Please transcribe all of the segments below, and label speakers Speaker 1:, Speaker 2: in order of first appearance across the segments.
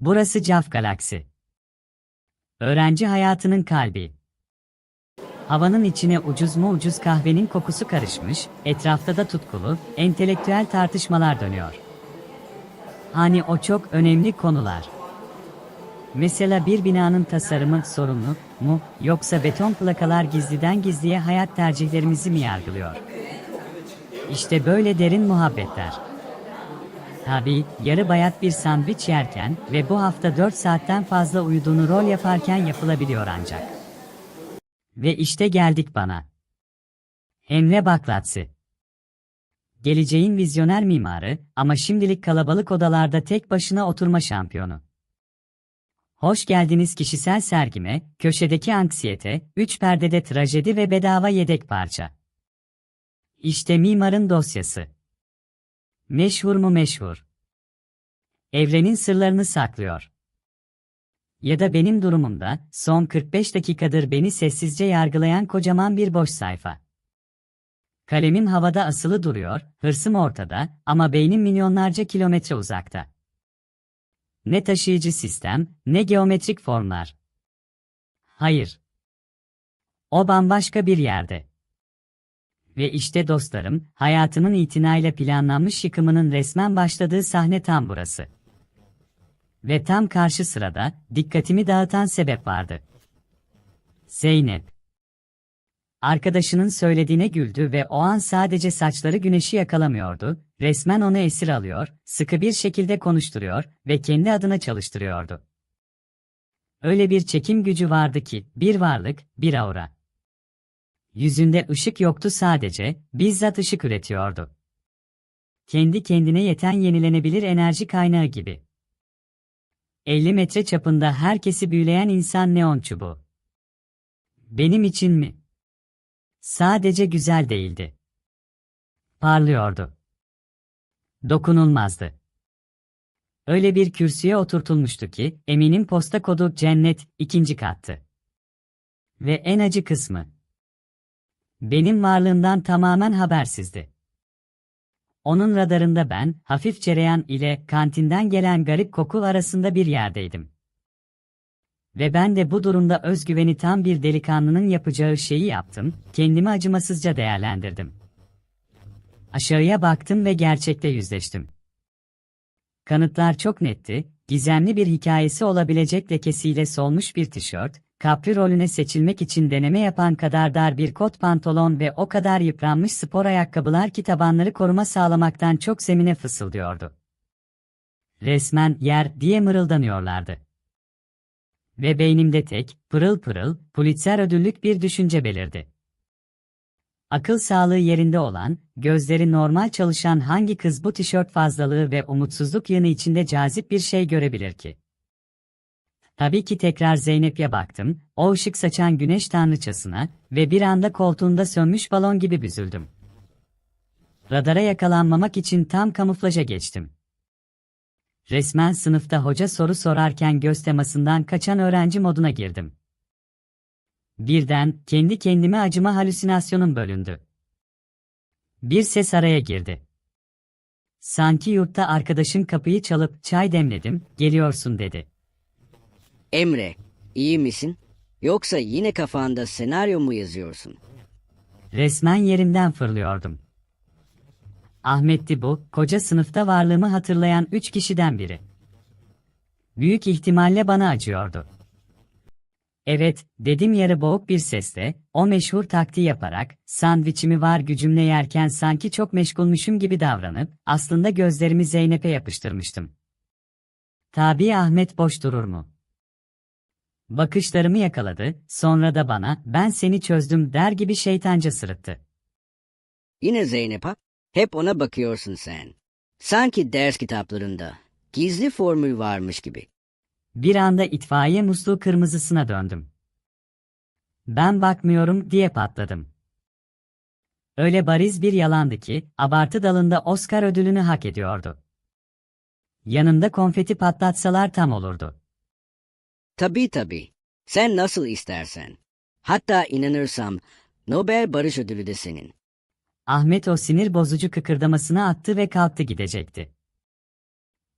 Speaker 1: Burası Caf Galaksi. Öğrenci hayatının kalbi. Havanın içine ucuz mu ucuz kahvenin kokusu karışmış, etrafta da tutkulu, entelektüel tartışmalar dönüyor. Hani o çok önemli konular. Mesela bir binanın tasarımı sorumlu mu yoksa beton plakalar gizliden gizliye hayat tercihlerimizi mi yargılıyor? İşte böyle derin muhabbetler. Tabii, yarı bayat bir sandviç yerken ve bu hafta 4 saatten fazla uyuduğunu rol yaparken yapılabiliyor ancak. Ve işte geldik bana. Emre Baklatsı. Geleceğin vizyoner mimarı ama şimdilik kalabalık odalarda tek başına oturma şampiyonu. Hoş geldiniz kişisel sergime, köşedeki anksiyete, üç perdede trajedi ve bedava yedek parça. İşte mimarın dosyası. Meşhur mu meşhur? Evrenin sırlarını saklıyor. Ya da benim durumumda, son 45 dakikadır beni sessizce yargılayan kocaman bir boş sayfa. Kalemim havada asılı duruyor, hırsım ortada ama beynim milyonlarca kilometre uzakta. Ne taşıyıcı sistem, ne geometrik formlar. Hayır. O bambaşka bir yerde. Ve işte dostlarım, hayatımın itinayla planlanmış yıkımının resmen başladığı sahne tam burası. Ve tam karşı sırada, dikkatimi dağıtan sebep vardı. Zeynep. Arkadaşının söylediğine güldü ve o an sadece saçları güneşi yakalamıyordu, resmen onu esir alıyor, sıkı bir şekilde konuşturuyor ve kendi adına çalıştırıyordu. Öyle bir çekim gücü vardı ki, bir varlık, bir aura. Yüzünde ışık yoktu sadece, bizzat ışık üretiyordu. Kendi kendine yeten yenilenebilir enerji kaynağı gibi. 50 metre çapında herkesi büyüleyen insan neon çubuğu. Benim için mi? Sadece güzel değildi. Parlıyordu. Dokunulmazdı. Öyle bir kürsüye oturtulmuştu ki, eminim posta kodu cennet, ikinci kattı. Ve en acı kısmı. Benim varlığımdan tamamen habersizdi. Onun radarında ben, hafif cereyan ile kantinden gelen garip koku arasında bir yerdeydim. Ve ben de bu durumda özgüveni tam bir delikanlının yapacağı şeyi yaptım, kendimi acımasızca değerlendirdim. Aşağıya baktım ve gerçekte yüzleştim. Kanıtlar çok netti, gizemli bir hikayesi olabilecek lekesiyle solmuş bir tişört, kapri rolüne seçilmek için deneme yapan kadar dar bir kot pantolon ve o kadar yıpranmış spor ayakkabılar ki tabanları koruma sağlamaktan çok zemine fısıldıyordu. Resmen yer diye mırıldanıyorlardı. Ve beynimde tek, pırıl pırıl, Pulitzer ödüllük bir düşünce belirdi. Akıl sağlığı yerinde olan, gözleri normal çalışan hangi kız bu tişört fazlalığı ve umutsuzluk yanı içinde cazip bir şey görebilir ki? Tabii ki tekrar Zeynep'e baktım, o ışık saçan güneş tanrıçasına ve bir anda koltuğunda sönmüş balon gibi büzüldüm. Radara yakalanmamak için tam kamuflaja geçtim. Resmen sınıfta hoca soru sorarken göz temasından kaçan öğrenci moduna girdim. Birden kendi kendime acıma halüsinasyonum bölündü. Bir ses araya girdi. Sanki yurtta arkadaşın kapıyı çalıp çay demledim, geliyorsun dedi.
Speaker 2: Emre, iyi misin? Yoksa yine kafanda senaryo mu yazıyorsun?
Speaker 1: Resmen yerimden fırlıyordum. Ahmet'ti bu, koca sınıfta varlığımı hatırlayan üç kişiden biri. Büyük ihtimalle bana acıyordu. Evet, dedim yarı boğuk bir sesle, o meşhur taktiği yaparak, sandviçimi var gücümle yerken sanki çok meşgulmüşüm gibi davranıp, aslında gözlerimi Zeynep'e yapıştırmıştım. Tabi Ahmet boş durur mu? Bakışlarımı yakaladı, sonra da bana, ben seni çözdüm der gibi şeytanca sırıttı.
Speaker 2: Yine Zeynep ha? Hep ona bakıyorsun sen. Sanki ders kitaplarında gizli formül varmış gibi.
Speaker 1: Bir anda itfaiye musluğu kırmızısına döndüm. Ben bakmıyorum diye patladım. Öyle bariz bir yalandı ki, abartı dalında Oscar ödülünü hak ediyordu. Yanında konfeti patlatsalar tam olurdu.
Speaker 2: Tabii tabii. Sen nasıl istersen. Hatta inanırsam Nobel Barış Ödülü de senin.
Speaker 1: Ahmet o sinir bozucu kıkırdamasını attı ve kalktı gidecekti.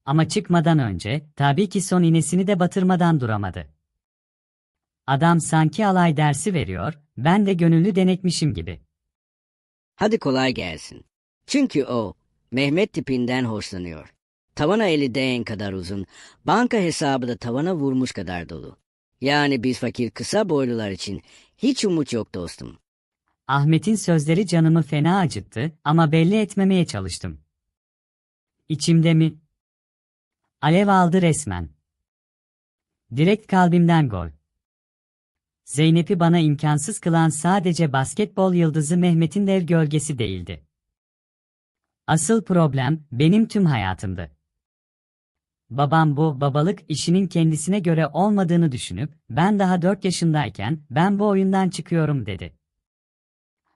Speaker 1: Ama çıkmadan önce, tabii ki son iğnesini de batırmadan duramadı. Adam sanki alay dersi veriyor, ben de gönüllü denetmişim gibi.
Speaker 2: Hadi kolay gelsin. Çünkü o, Mehmet tipinden hoşlanıyor. Tavana eli değen kadar uzun, banka hesabı da tavana vurmuş kadar dolu. Yani biz fakir kısa boylular için hiç umut yok dostum.
Speaker 1: Ahmet'in sözleri canımı fena acıttı ama belli etmemeye çalıştım. İçimde mi? Alev aldı resmen. Direkt kalbimden gol. Zeynep'i bana imkansız kılan sadece basketbol yıldızı Mehmet'in dev gölgesi değildi. Asıl problem benim tüm hayatımdı. Babam bu babalık işinin kendisine göre olmadığını düşünüp ben daha 4 yaşındayken ben bu oyundan çıkıyorum dedi.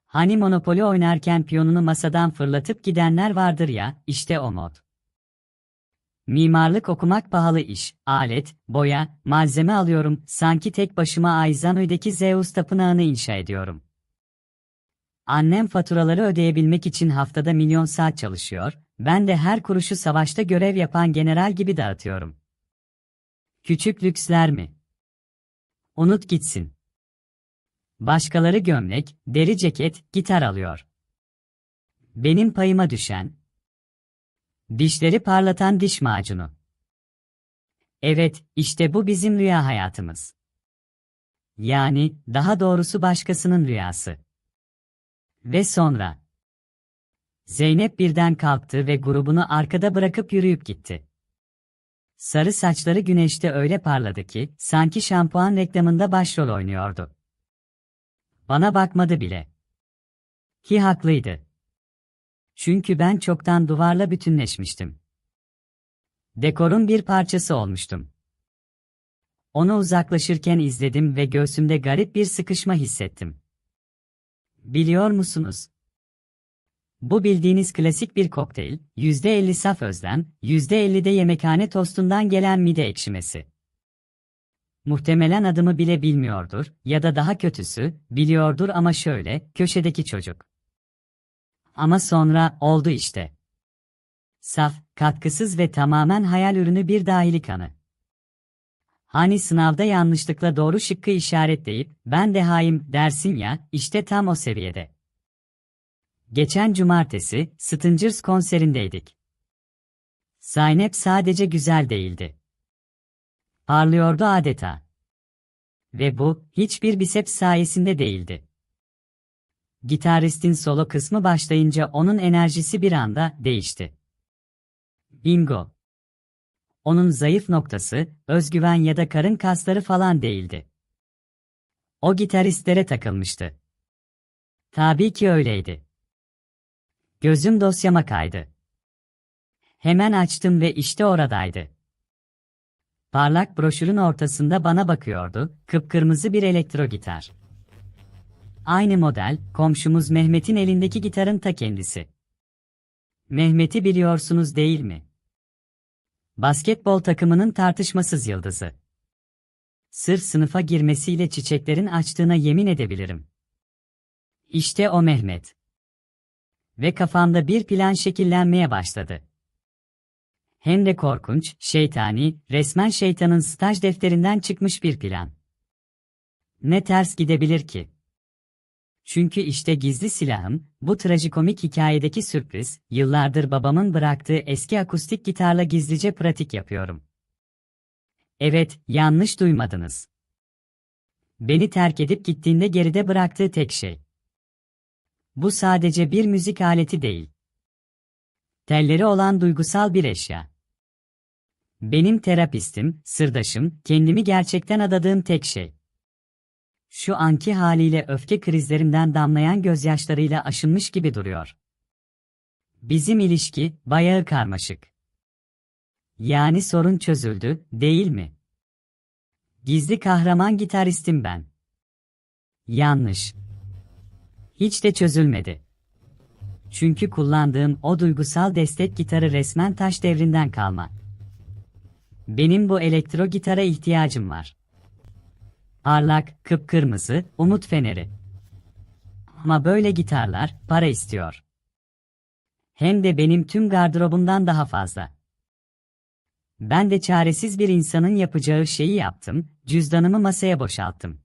Speaker 1: Hani Monopoly oynarken piyonunu masadan fırlatıp gidenler vardır ya, işte o mod. Mimarlık okumak pahalı iş, alet, boya, malzeme alıyorum, sanki tek başıma Aizanoy'daki Zeus tapınağını inşa ediyorum. Annem faturaları ödeyebilmek için haftada milyon saat çalışıyor, ben de her kuruşu savaşta görev yapan general gibi dağıtıyorum. Küçük lüksler mi? Unut gitsin. Başkaları gömlek, deri ceket, gitar alıyor. Benim payıma düşen dişleri parlatan diş macunu. Evet, işte bu bizim rüya hayatımız. Yani, daha doğrusu başkasının rüyası. Ve sonra Zeynep birden kalktı ve grubunu arkada bırakıp yürüyüp gitti. Sarı saçları güneşte öyle parladı ki, sanki şampuan reklamında başrol oynuyordu. Bana bakmadı bile. Ki haklıydı. Çünkü ben çoktan duvarla bütünleşmiştim. Dekorun bir parçası olmuştum. Onu uzaklaşırken izledim ve göğsümde garip bir sıkışma hissettim. Biliyor musunuz? Bu bildiğiniz klasik bir kokteyl, %50 saf özlem, %50 de yemekhane tostundan gelen mide ekşimesi. Muhtemelen adımı bile bilmiyordur ya da daha kötüsü, biliyordur ama şöyle, köşedeki çocuk. Ama sonra, oldu işte. Saf, katkısız ve tamamen hayal ürünü bir dahili kanı. Hani sınavda yanlışlıkla doğru şıkkı işaretleyip, ben de haim dersin ya, işte tam o seviyede. Geçen cumartesi, Stingers konserindeydik. Zeynep sadece güzel değildi. Parlıyordu adeta. Ve bu, hiçbir biceps sayesinde değildi. Gitaristin solo kısmı başlayınca onun enerjisi bir anda değişti. Bingo. Onun zayıf noktası, özgüven ya da karın kasları falan değildi. O gitaristlere takılmıştı. Tabii ki öyleydi. Gözüm dosyama kaydı. Hemen açtım ve işte oradaydı. Parlak broşürün ortasında bana bakıyordu, kıpkırmızı bir elektro gitar. Aynı model, komşumuz Mehmet'in elindeki gitarın ta kendisi. Mehmet'i biliyorsunuz değil mi? Basketbol takımının tartışmasız yıldızı. Sırf sınıfa girmesiyle çiçeklerin açtığına yemin edebilirim. İşte o Mehmet. Ve kafamda bir plan şekillenmeye başladı. Hem de korkunç, şeytani, resmen şeytanın staj defterinden çıkmış bir plan. Ne ters gidebilir ki? Çünkü işte gizli silahım, bu trajikomik hikayedeki sürpriz, yıllardır babamın bıraktığı eski akustik gitarla gizlice pratik yapıyorum. Evet, yanlış duymadınız. Beni terk edip gittiğinde geride bıraktığı tek şey. Bu sadece bir müzik aleti değil. Telleri olan duygusal bir eşya. Benim terapistim, sırdaşım, kendimi gerçekten adadığım tek şey. Şu anki haliyle öfke krizlerinden damlayan gözyaşlarıyla aşınmış gibi duruyor. Bizim ilişki bayağı karmaşık. Yani sorun çözüldü, değil mi? Gizli kahraman gitaristim ben. Yanlış. Hiç de çözülmedi. Çünkü kullandığım o duygusal destek gitarı resmen taş devrinden kalma. Benim bu elektro gitara ihtiyacım var. Parlak, kıpkırmızı, umut feneri. Ama böyle gitarlar para istiyor. Hem de benim tüm gardırobumdan daha fazla. Ben de çaresiz bir insanın yapacağı şeyi yaptım, cüzdanımı masaya boşalttım.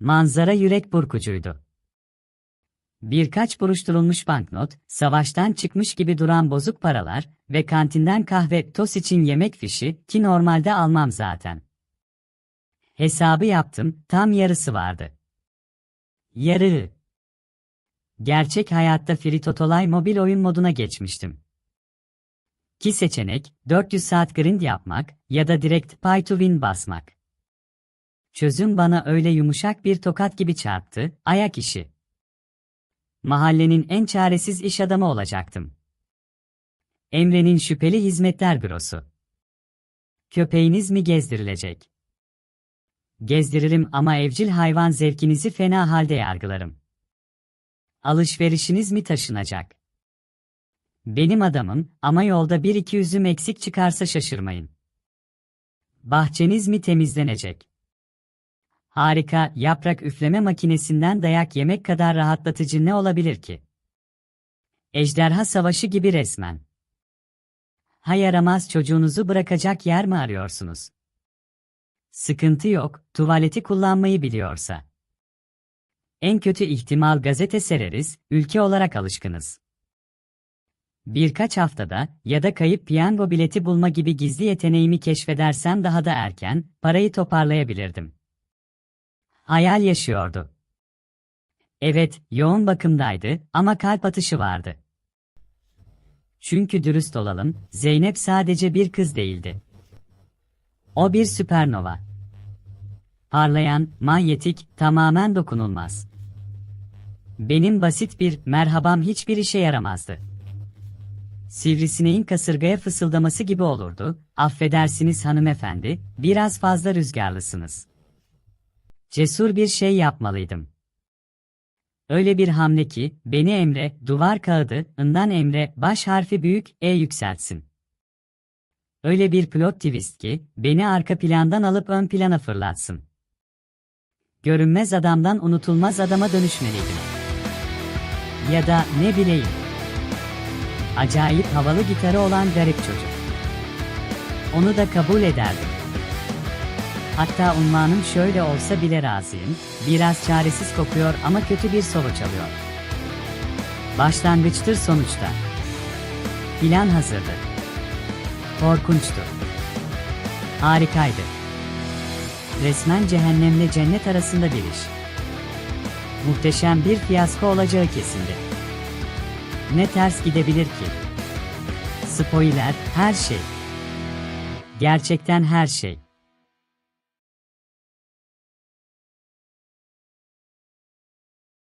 Speaker 1: Manzara yürek burkucuydu. Birkaç buruşturulmuş banknot, savaştan çıkmış gibi duran bozuk paralar ve kantinden kahve, tost için yemek fişi ki normalde almam zaten. Hesabı yaptım, tam yarısı vardı. Yarı. Gerçek hayatta Fritotolay mobil oyun moduna geçmiştim. Ki seçenek, 400 saat grind yapmak ya da direkt pay to win basmak. Çözüm bana öyle yumuşak bir tokat gibi çarptı, ayak işi. Mahallenin en çaresiz iş adamı olacaktım. Emre'nin şüpheli hizmetler bürosu. Köpeğiniz mi gezdirilecek? Gezdiririm ama evcil hayvan zevkinizi fena halde yargılarım. Alışverişiniz mi taşınacak? Benim adamım ama yolda bir iki üzüm eksik çıkarsa şaşırmayın. Bahçeniz mi temizlenecek? Harika, yaprak üfleme makinesinden dayak yemek kadar rahatlatıcı ne olabilir ki? Ejderha savaşı gibi resmen. Ha yaramaz çocuğunuzu bırakacak yer mi arıyorsunuz? Sıkıntı yok, tuvaleti kullanmayı biliyorsa. En kötü ihtimal gazete sereriz, ülke olarak alışkınız. Birkaç haftada ya da kayıp piyango bileti bulma gibi gizli yeteneğimi keşfedersem daha da erken, parayı toparlayabilirdim. Hayal yaşıyordu. Evet, yoğun bakımdaydı ama kalp atışı vardı. Çünkü dürüst olalım, Zeynep sadece bir kız değildi. O bir süpernova. Parlayan, manyetik, tamamen dokunulmaz. Benim basit bir merhabam hiçbir işe yaramazdı. Sivrisineğin kasırgaya fısıldaması gibi olurdu, affedersiniz hanımefendi, biraz fazla rüzgarlısınız. Cesur bir şey yapmalıydım. Öyle bir hamle ki, beni Emre, duvar kağıdı, ından Emre, baş harfi büyük, E yükseltsin. Öyle bir plot twist ki, beni arka plandan alıp ön plana fırlatsın. Görünmez adamdan unutulmaz adama dönüşmeliydim. Ya da ne bileyim. Acayip havalı gitarı olan garip çocuk. Onu da kabul ederdim. Hatta unvanım şöyle olsa bile razıyım, biraz çaresiz kokuyor ama kötü bir solo çalıyor. Başlangıçtır sonuçta. Plan hazırdı. Korkunçtu. Harikaydı. Resmen cehennemle cennet arasında bir iş. Muhteşem bir fiyasko olacağı kesindi. Ne ters gidebilir ki? Spoiler, her şey. Gerçekten her şey.